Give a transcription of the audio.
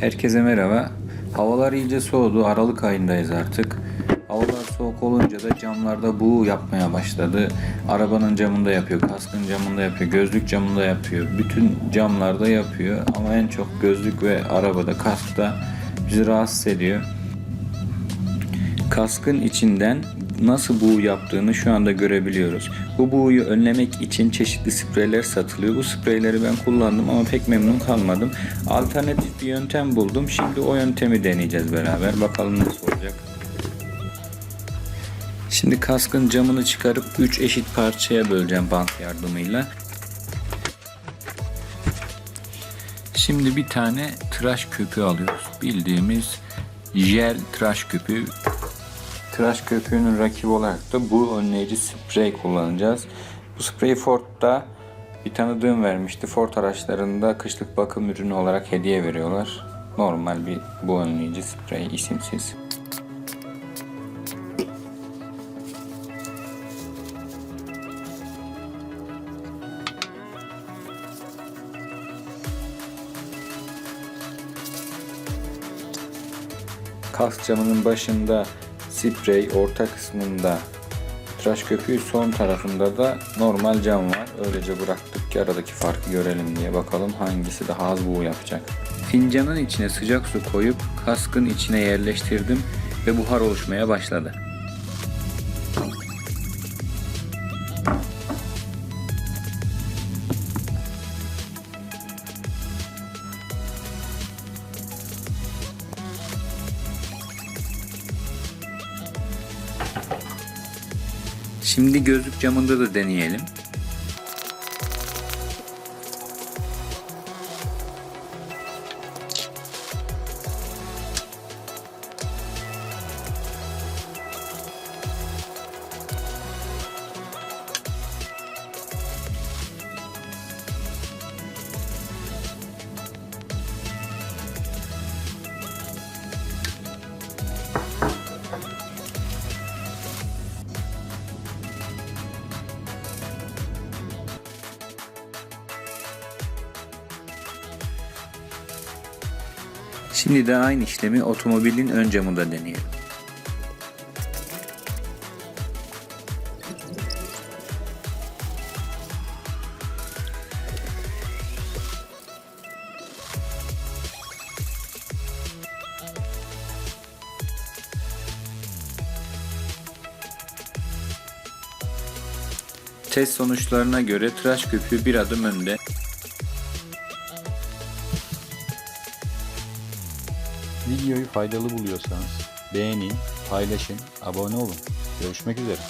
Herkese merhaba. Havalar iyice soğudu. Aralık ayındayız artık. Havalar soğuk olunca da camlarda buğu yapmaya başladı. Arabanın camında yapıyor, kaskın camında yapıyor, gözlük camında yapıyor. Bütün camlarda yapıyor ama en çok gözlük ve arabada, kaskta bizi rahatsız ediyor. Kaskın içinden nasıl buğu yaptığını şu anda görebiliyoruz. Bu buğuyu önlemek için çeşitli spreyler satılıyor. Bu spreyleri ben kullandım ama pek memnun kalmadım. Alternatif bir yöntem buldum. Şimdi o yöntemi deneyeceğiz beraber. Bakalım nasıl olacak. Şimdi kaskın camını çıkarıp 3 eşit parçaya böleceğim bant yardımıyla. Şimdi bir tane tıraş köpüğü alıyoruz. Bildiğimiz jel tıraş köpüğü Tıraş köpüğünün rakibi olarak da bu önleyici sprey kullanacağız. Bu spreyi Ford'da bir tanıdığım vermişti. Ford araçlarında kışlık bakım ürünü olarak hediye veriyorlar. Normal bir bu önleyici sprey isimsiz. Kask camının başında sprey, orta kısmında tıraş köpüğü, son tarafında da normal cam var. Öylece bıraktık ki aradaki farkı görelim diye. Bakalım hangisi daha az buğu yapacak. Fincanın içine sıcak su koyup kaskın içine yerleştirdim ve buhar oluşmaya başladı. Şimdi gözlük camında da deneyelim. Şimdi de aynı işlemi otomobilin ön camında deneyelim. Test sonuçlarına göre tıraş köpüğü bir adım önde. Videoyu faydalı buluyorsanız beğenin, paylaşın, abone olun. Görüşmek üzere.